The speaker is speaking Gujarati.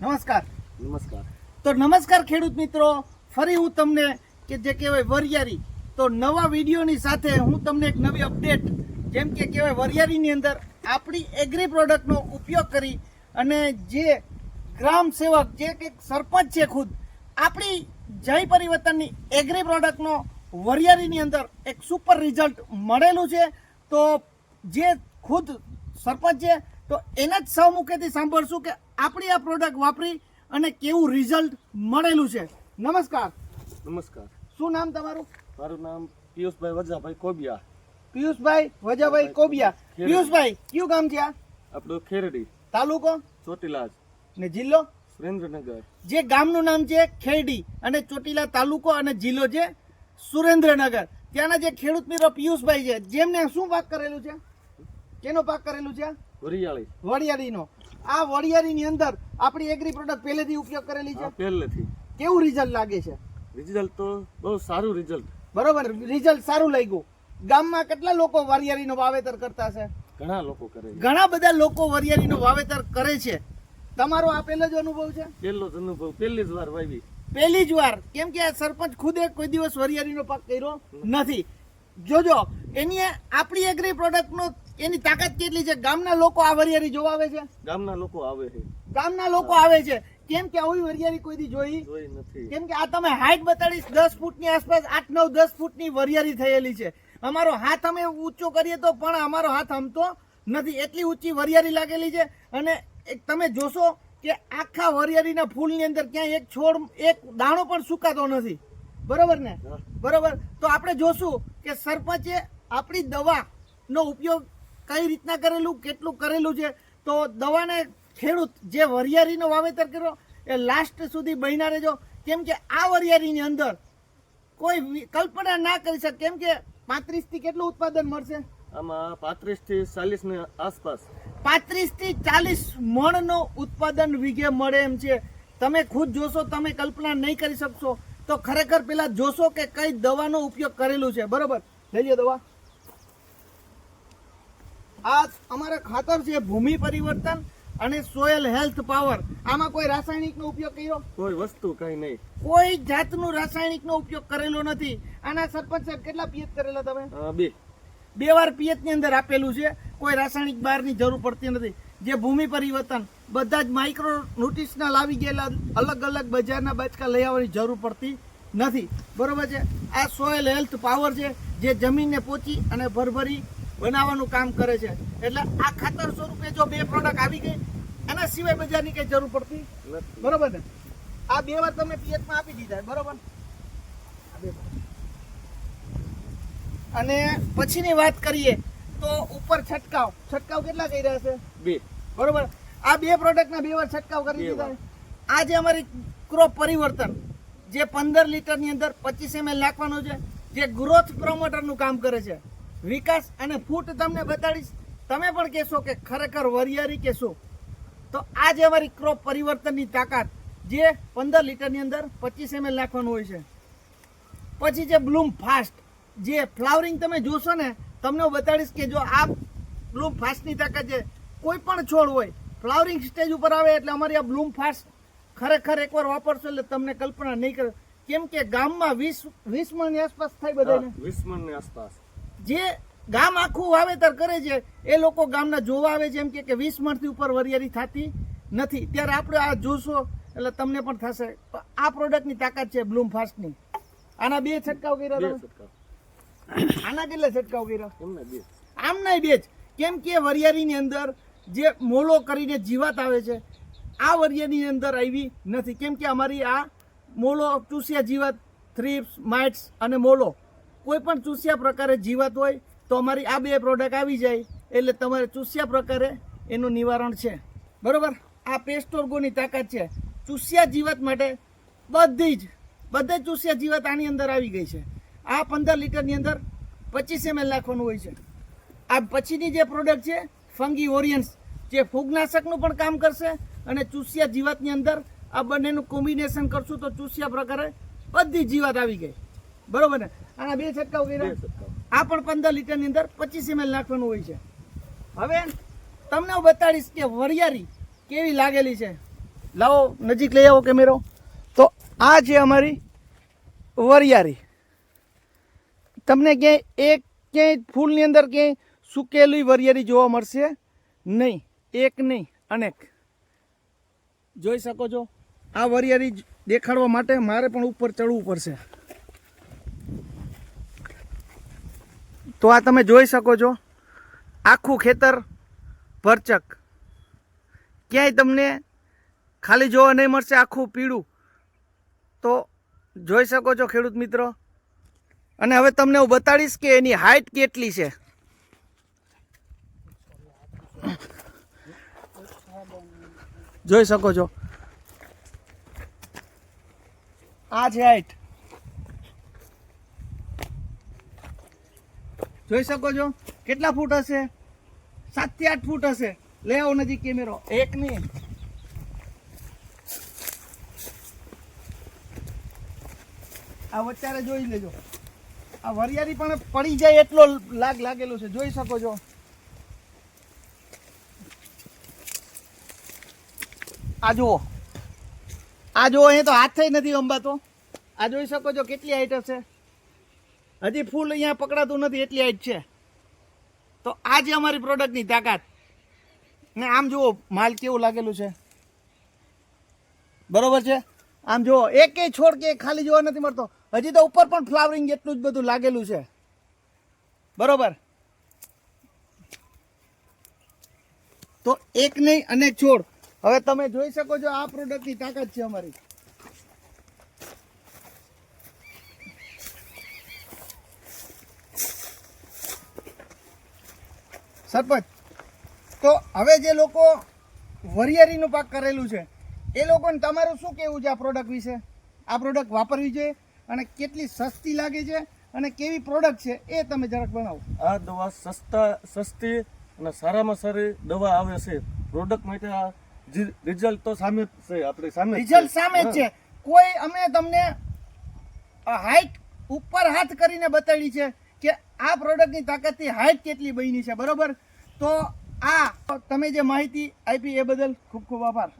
નમસ્કાર. નમસ્કાર. તો નમસ્કાર ખેડૂત મિત્રો ફરી હું તમને કે જે કહેવાય વરિયારી તો નવા વિડીયોની સાથે હું તમને એક નવી અપડેટ જેમ કે કહેવાય વરિયારીની અંદર આપણી એગ્રી પ્રોડક્ટનો ઉપયોગ કરી અને જે ગ્રામ સેવક જે કે સરપંચ છે ખુદ આપણી જય પરિવર્તનની એગ્રી પ્રોડક્ટનો વરિયારીની અંદર એક સુપર રિઝલ્ટ મળેલું છે. તો જે ખુદ સરપંચ છે તો એના જ સહમુખેથી સાંભળશું કે આપણી આ પ્રોડક્ટ વાપરી અને કેવું રિઝલ્ટ મળેલું છે. નમસ્કાર. નમસ્કાર. શું નામ તમારું? મારું નામ પિયુષભાઈ વજાભાઈ કોબિયા. પિયુષભાઈ વજાભાઈ કોબિયા. પિયુષભાઈ કયું ગામ છે આ? આપણું ખેરડી. તાલુકો? ચોટીલાજ ને જિલ્લો? સુરેન્દ્રનગર. જે ગામનું નામ છે ખેરડી અને ચોટીલા તાલુકો અને જિલ્લો છે સુરેન્દ્રનગર. ત્યાંના જે ખેડૂત મિત્રો પિયુષભાઈ છે જેમને શું વાત કરેલું છે? કેનો પાક કરેલું છે? વરિયાળી. વડિયાળીનો આ વડિયાળીની અંદર આપણી એગ્રી પ્રોડક્ટ પહેલેથી ઉપયોગ કરેલી છે? પહેલેથી. કેવું રિઝલ્ટ લાગે છે? રિઝલ્ટ તો બહુ સારું રિઝલ્ટ બરોબર રિઝલ્ટ સારું લાગ્યું. ગામમાં કેટલા લોકો વરિયાળીનો વાવેતર કરતા છે? ઘણા લોકો કરે ઘણા બધા લોકો વરિયાળીનો વાવેતર કરે છે. તમારો આ પહેલો જ અનુભવ છે? પહેલો જ અનુભવ. પહેલી જ વાર વાવી. પહેલી જ વાર. કેમ કે આ સરપંચ ખુદે કોઈ દિવસ વરિયાળીનો પાક કર્યો નથી. જોજો એની આપણી એગ્રી પ્રોડક્ટનો એની તાકાત કેટલી છે? ગામના લોકો આ વરિયાળી જોવા આવે છે? ગામના લોકો આવે છે. ગામના લોકો આવે છે. કેમ કે આવી વરિયાળી કોઈ દી જોઈ? જોઈ નથી. કેમ કે આ તમે હાઈટ બતાડીશ દસ ફૂટની આસપાસ આઠ નવ દસ ફૂટની વરિયાળી થયેલી છે. અમારો હાથ અમે ઊંચો કરીએ તો પણ અમારો હાથ હમતો નથી. એટલી ઊંચી વરિયાળી લાગેલી છે. અને એક તમે જોશો કે આખા વરિયાળીના ફૂલની અંદર ક્યાંય એક છોડ એક દાણો પણ સુકાતો નથી. બરોબર ને. બરોબર? તો આપણે જોશું કે સરપંચે આપણી દવાનો ઉપયોગ કઈ રીતના કરેલું કેટલું કરેલું છે? તો દવાને ખેડૂત જે વરિયાળીનો વાવેતર કર્યો એ લાસ્ટ સુધી બન્યા રહેજો. કેમ કે આ વરિયાળીની અંદર કોઈ કલ્પના ના કરી શકે. કેમ કે પાંત્રીસથી કેટલું ઉત્પાદન મળશે? આમાં પાંત્રીસથી ચાલીસની આસપાસ. પાંત્રીસથી ચાલીસ મણનો ઉત્પાદન વીઘે મળે એમ છે. તમે ખુદ જોશો તમે કલ્પના નહીં કરી શકશો. તો ખરેખર પેલા જોશો કે કઈ દવાનો ઉપયોગ કરેલું છે. બરોબર? લઈ લો દવા. આ અમારા ખાતર છે ભૂમિ પરિવર્તન અને સોયલ હેલ્થ પાવર આમાં કોઈ રાસાયણિકનો ઉપયોગ કર્યો? કોઈ વસ્તુ કઈ નહીં. કોઈ જાતનું રાસાયણિકનો ઉપયોગ કરેલો નથી. આના સરપંચ સાહેબ કેટલા પિયત કરેલા તમે? બે. બે વાર પિયતની અંદર આપેલું છે. કોઈ રાસાયણિક બહારની જરૂર પડતી નથી. જે ભૂમિ પરિવર્તન બધા જ માઇક્રો ન્યુટ્રિશનલ આવી ગયેલા અલગ અલગ બજારના બાચકા લઈ આવવાની જરૂર પડતી નથી. બરોબર છે? આ સોયલ હેલ્થ પાવર છે જે જમીનને પોચી અને ભરભરી બનાવવાનું કામ કરે છે. એટલે આ ખાતર સ્વરૂપે જો બે પ્રોડક્ટ આવી ગઈ એના સિવાય બજારની કઈ જરૂર પડતી બરોબર ને? આ બે વાર તમે પિયતમાં આપી દીધા બરોબર. અને પછીની વાત કરીએ તો ઉપર છંટકાવ. છંટકાવ કેટલા કર્યા છે બે. બરોબર? આ બે પ્રોડક્ટના બે વાર છંટકાવ કરી દીધા. આ જે અમારી ક્રોપ પરિવર્તન જે પંદર લીટરની અંદર પચીસ એમએલ નાખવાનું છે જે ગ્રોથ પ્રમોટરનું કામ કરે છે. વિકાસ અને ફૂટ તમને બતાડીશ. તમે પણ કહેશો કે ખરેખર વરિયારી કહેશો. તો આ જે અમારી ક્રોપ પરિવર્તનની તાકાત જે પંદર લીટરની અંદર પચીસ એમએલ નાખવાનું હોય છે. પછી જે બ્લૂમ ફાસ્ટ જે ફ્લાવરિંગ તમે જોશો ને, તમને હું બતાડીશ કે જો આ બ્લૂમ ફાસ્ટની તાકાત છે, કોઈ પણ છોડ હોય ફ્લાવરિંગ સ્ટેજ ઉપર આવે એટલે અમારી આ બ્લૂમ ફાસ્ટ ખરેખર એકવાર વાપરશો એટલે તમને કલ્પના નહીં કરે કેમ કે ગામમાં વીસ વીસ મણની આસપાસ થાય બધાને. વીસ મણની આસપાસ. જે ગામ આખું વાવેતર કરે છે એ લોકો ગામના જોવા આવે છે એમ કે વીસ મણથી ઉપર વરિયાળી થતી નથી. ત્યારે આપણે આ જોશો એટલે તમને પણ થશે. આ પ્રોડક્ટની તાકાત છે બ્લૂમ ફાસ્ટની આના બે છંટકાવ કર્યા આના કેટલા છંટકાવ કર્યા? એમને બે. આમ નહીં બે જ. કેમ કે વરિયાળીની અંદર જે મોલો કરીને જીવાત આવે છે આ વરિયાળીની અંદર આવી નથી. કેમ કે અમારી આ મોલો ચૂસિયા જીવાત થ્રીપ્સ માઇટ્સ અને મોલો. કોઈ પણ ચૂસ્યા પ્રકારે જીવાત હોય તો અમારી આ બે પ્રોડક્ટ આવી જાય. એટલે તમારે ચૂસ્યા પ્રકારે એનું નિવારણ છે. બરાબર? આ પેસ્ટોર્ગોની તાકાત છે. ચૂસ્યા જીવાત માટે બધી જ, બધે ચૂસ્યા જીવાત આની અંદર આવી ગઈ છે. આ પંદર લીટરની અંદર પચીસ એમએલ નાખવાનું હોય છે. આ પછીની જે પ્રોડક્ટ છે, ફંગી ઓરિયન્સ, જે ફૂગનાશકનું પણ કામ કરશે અને ચૂસ્યા જીવાતની અંદર આ બંનેનું કોમ્બિનેશન કરશું તો ચૂસ્યા પ્રકારે બધી જીવાત આવી ગઈ. બરાબર ને? આના બે છંટકાવ બે કર્યા આ પણ પંદર લીટરની અંદર પચીસ એમએલ નાખવાનું હોય છે. હવે તમને હું બતાડીશ કે વરિયાળી કેવી લાગેલી છે. લાવો નજીક લઈ આવો કેમેરો. તો આ છે અમારી વરિયારી તમને ક્યાંય એક ક્યાંય ફૂલની અંદર ક્યાંય સુકેલી વરિયારી જોવા મળશે નહીં. એક નહીં અનેક. જોઈ શકો છો? આ વરિયારી દેખાડવા માટે મારે પણ ઉપર ચડવું પડશે. તો આ તમે જોઈ શકો છો. આખું ખેતર ભરચક. ક્યાંય તમને ખાલી જોવા નહીં મળશે આખું પીળું. તો જોઈ શકો છો ખેડૂત મિત્રો. અને હવે તમને હું બતાડીશ કે એની હાઇટ કેટલી છે. જોઈ શકો છો. આ છે હાઇટ જોઈ શકો છો? કેટલા ફૂટ હશે? સાતથી આઠ ફૂટ હશે. લે આવો નજીક કેમેરો. એક નહીં આ વચારે જોઈ લેજો. આ વરિયાળી પણ પડી જાય એટલો લાગ લાગેલો છે. જોઈ શકો છો? આ જુઓ. આ જુઓ અહીંયા તો હાથ થઈ નથી અંબાતો. આ જોઈ શકો છો કેટલી હાઈટ હશે? હજી ફૂલ અહીંયા પકડાતું નથી એટલી હાઈટ છે. તો આ છે અમારી પ્રોડક્ટની તાકાત. ને આમ જુઓ, માલ કેવું લાગેલું છે. બરોબર છે? આમ જુઓ, એક છોડ કે ખાલી જોવા નથી મળતો. હજી તો ઉપર પણ ફ્લાવરિંગ એટલું જ બધું લાગેલું છે. બરોબર? તો એક નહીં અનેક છોડ. હવે તમે જોઈ શકો છો આ પ્રોડક્ટની તાકાત છે અમારી. સરપંચ તો હવે જે લોકો વરિયાળીનું પાક કરેલું છે એ લોકોને તમારું શું કહેવું છે આ પ્રોડક્ટ વિશે? આ પ્રોડક્ટ વાપરવી જોઈએ અને કેટલી સસ્તી લાગે છે અને કેવી પ્રોડક્ટ છે એ તમે જરાક બનાવો આ દવા સસ્તા સસ્તી અને સારામાં સારી દવા આવે છે. પ્રોડક્ટ માટે આ રિઝલ્ટ તો સામે જ છે આપણે સામે રિઝલ્ટ સામે જ છે. કોઈ અમે તમને હાઈટ ઉપર હાથ કરીને બતાડી છે આ પ્રોડક્ટની તાકાતથી હાઈટ કેટલી બની છે, બરોબર? તો આ, તમે જે માહિતી આપી એ બદલ ખૂબ ખૂબ આભાર.